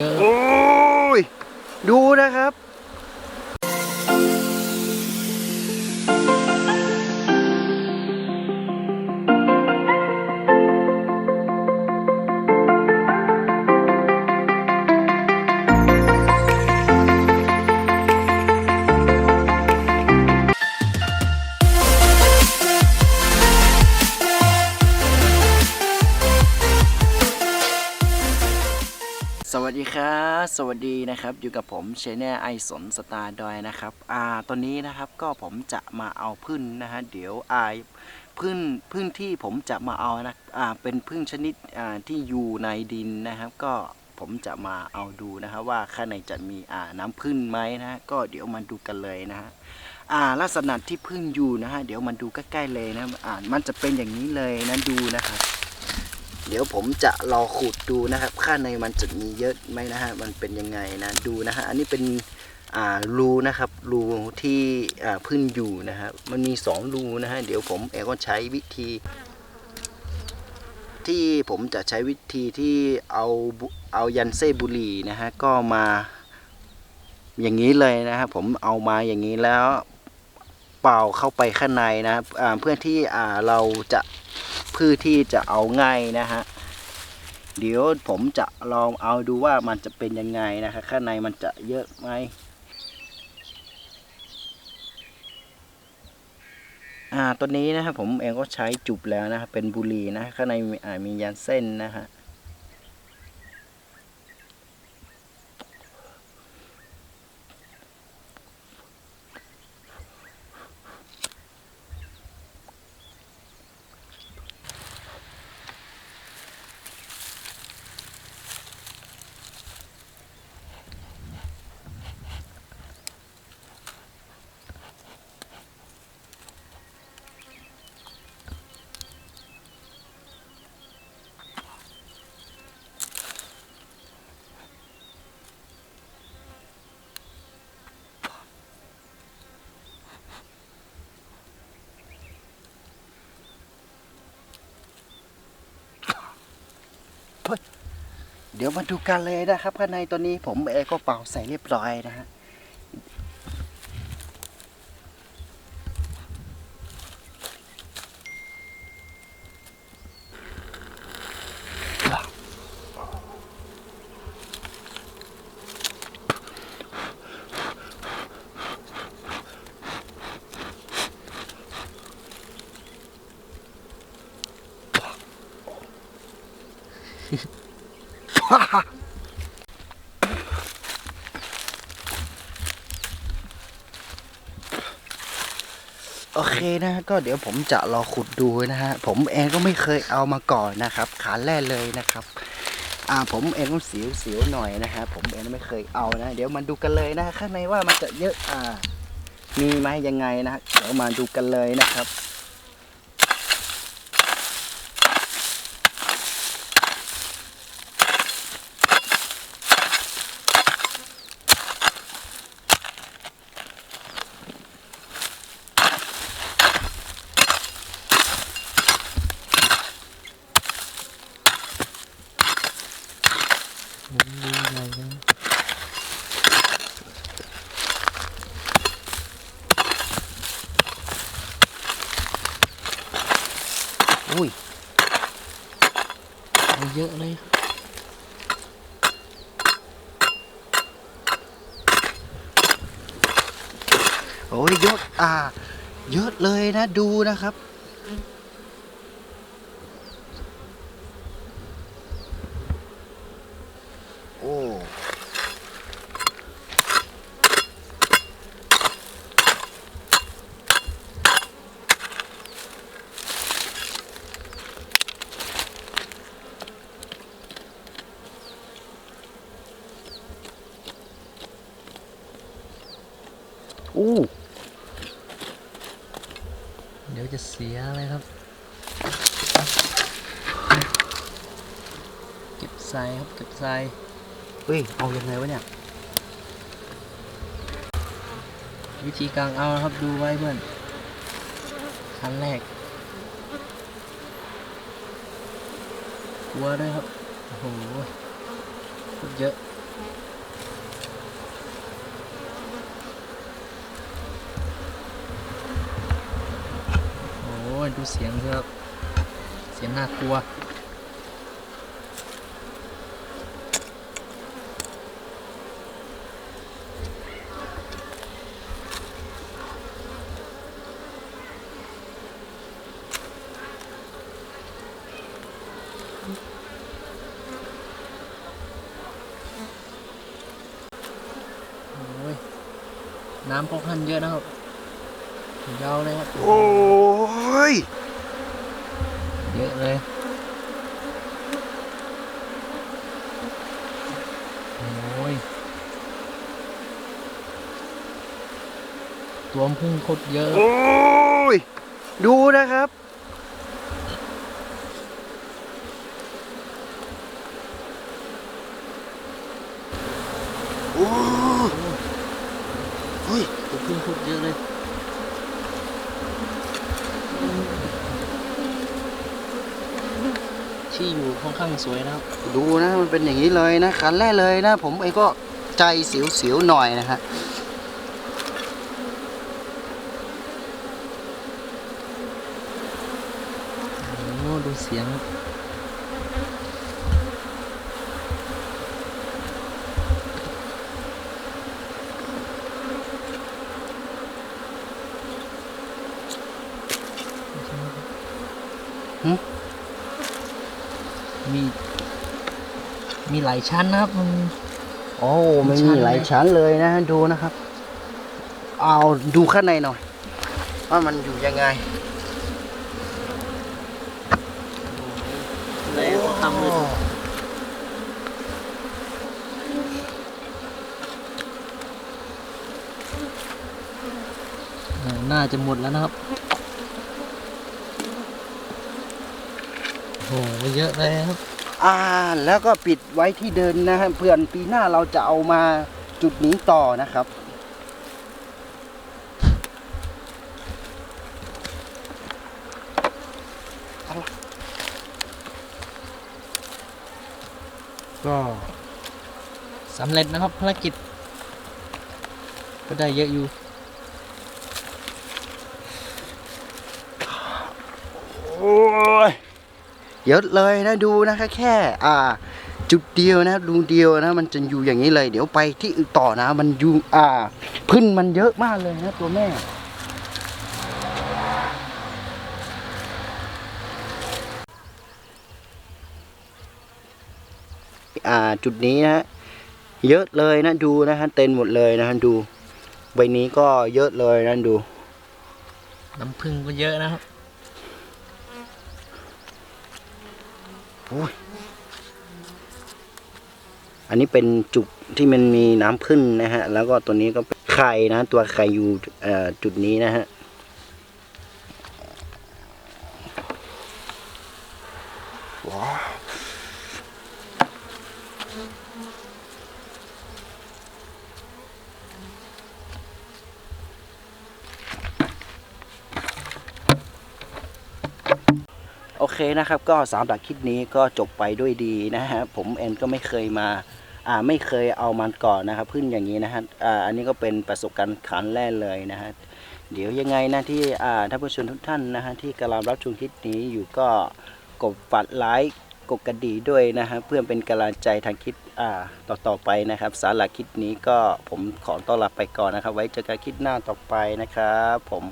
โอ้ย ดูนะครับ ครับสวัสดีนะครับ อยู่กับผมเชนแนไอสนสตาร์ดอยนะครับ อ่าตอนนี้นะครับก็ผมจะมาเอาพึ่งนะฮะเดี๋ยวอ่าพึ่งพึ่งที่ผมจะมาเอานะอ่าเป็นพึ่งชนิดอ่าที่อยู่ในดินนะครับ ก็ผมจะมาเอาดูนะครับว่าข้างในจะมีอ่าน้ำพึ่งไหมนะฮะก็เดี๋ยวมาดูกันเลยนะฮะอ่าลักษณะที่พึ่งอยู่นะฮะเดี๋ยวมาดูใกล้ๆเลยนะอ่ามันจะเป็นอย่างนี้เลยนะดูนะครับ เดี๋ยวผมจะรอขุดดูนะครับ ข้างในมันจะมีเยอะไหมนะฮะมันเป็นยังไงนะดูนะฮะอันนี้เป็นรูนะครับรูที่พึ่งอยู่นะครับมันมีสองรูนะฮะเดี๋ยวผมเองก็ใช้วิธี ที่ผมจะใช้วิธีที่เอาเอายันเซบุรีนะฮะก็มาอย่างนี้เลยนะครับผมเอามาอย่างนี้แล้วเป่าเข้าไปข้างในนะเพื่อที่เราจะ พื่อที่จะเอาง่ายนะฮะเดี๋ยวผมจะลองเอาดูว่ามันจะเป็นยังไงนะครับข้างในมันจะเยอะไหมอ่าตัวนี้นะครับผมเองก็ใช้จุบแล้วนะครับเป็นบุรีนะข้างในมีมียันเส้นนะฮะ เดี๋ยวมาดูกันเลยนะครับข้างในตัวนี้ผมเอก็เป่าใส่เรียบร้อยนะฮะ โอเคนะก็เดี๋ยวผมจะรอขุดดูนะฮะ ผมเองก็ไม่เคยเอามาก่อนนะครับ ขาแรกเลยนะครับ อ่าผมเองก็เสียวเสียวหน่อยนะฮะ ผมเองไม่เคยเอานะ เดี๋ยวมาดูกันเลยนะข้างในว่ามันจะเยอะอ่า มีไหมยังไงนะเดี๋ยวมาดูกันเลยนะครับ อุ้ยเอาเยอะเลยโอ้ยเยอะอ่า เยอะเลยนะดูนะครับ โอ้ อู้เดี๋ยวจะเสียเลยครับ เก็บทรายครับเก็บทรายเฮ้ย เอายังไงวะเนี่ย วิธีการเอานะครับดูไว้เพื่อนขั้นแรกกลัวด้วยครับ โอ้โหโคตรเยอะ ยดูเสียงครับ เสียงน่ากลัวโอ้ยน้ำค่อนข้างเยอะนะครับ ยาวเลยครับโอ้ยเยอะเลยโอ้ยตัวมนพึ่งโคตรเยอะ โอ้ย ดูนะครับ โอ้ยเฮ้ยตัวพึ่งโคตรเยอะเลย ที่อยู่ค่อนข้างสวยนะครับ ดูนะมันเป็นอย่างนี้เลยนะคันแรกเลยนะ ผมเองก็ใจเสียวๆหน่อยนะฮะโอ้ดูเสียงครับ มี มีหลายชั้นนะครับมัน โอ้มันชั้มีนหลายเลยชั้นเลยนะดูนะครับ เอาดูข้างในหน่อย ว่ามันอยู่ยังไงแล้วทำเลยอ่าน่าจะหมดแล้วนะครับ โอ้โหเยอะเลยครับอ่าแล้วก็ปิดไว้ที่เดินนะฮะเพื่อนปีหน้าเราจะเอามาจุดนี้ต่อนะครับ ก็สำเร็จนะครับภารกิจ ก็ได้เยอะอยู่ โอ้ย เยอะเลยนะดูนะคะแค่อ่าจุดเดียวนะดูเดียวนะมันจะอยู่อย่างนี้เลย เดี๋ยวไปที่ต่อนะ มันอยู่อ่าพึ่งมันเยอะมากเลยนะตัวแม่อ่าจุดนี้นะ เยอะเลยนะดูนะฮะเต็มหมดเลยนะฮะดู ใบนี้ก็เยอะเลยนะดู น้ำผึ้งก็เยอะนะครับ อันนี้เป็นจุกที่มันมีน้ำพึ่งนะฮะ แล้วก็ตัวนี้ก็เป็นไข่นะ ตัวไข่อยู่จุดนี้นะฮะ เคนะครับก็สามหลักคลิปนี้ก็จบไปด้วยดีนะฮะผมเองก็ไม่เคยมาอ่าไม่เคยเอามันก่อนนะครับพึ่งอย่างนี้นะฮะอ่าอันนี้ก็เป็นประสบการณ์ขันแรกเลยนะฮะเดี๋ยวยังไงนะที่อ่าท่านผู้ชมทุกท่านนะฮะที่กำลังรับชมคลิปนี้อยู่ก็กดฝัดไลค์กดกระดิ่งด้วยนะฮะเพื่อเป็นกำลังใจทางคลิปอ่าต่อต่อๆไปนะครับ สาระคลิปนี้ก็ผมขอต้อนรับไปก่อนนะครับ ไว้เจอกันคลิปหน้าต่อไปนะครับ ผม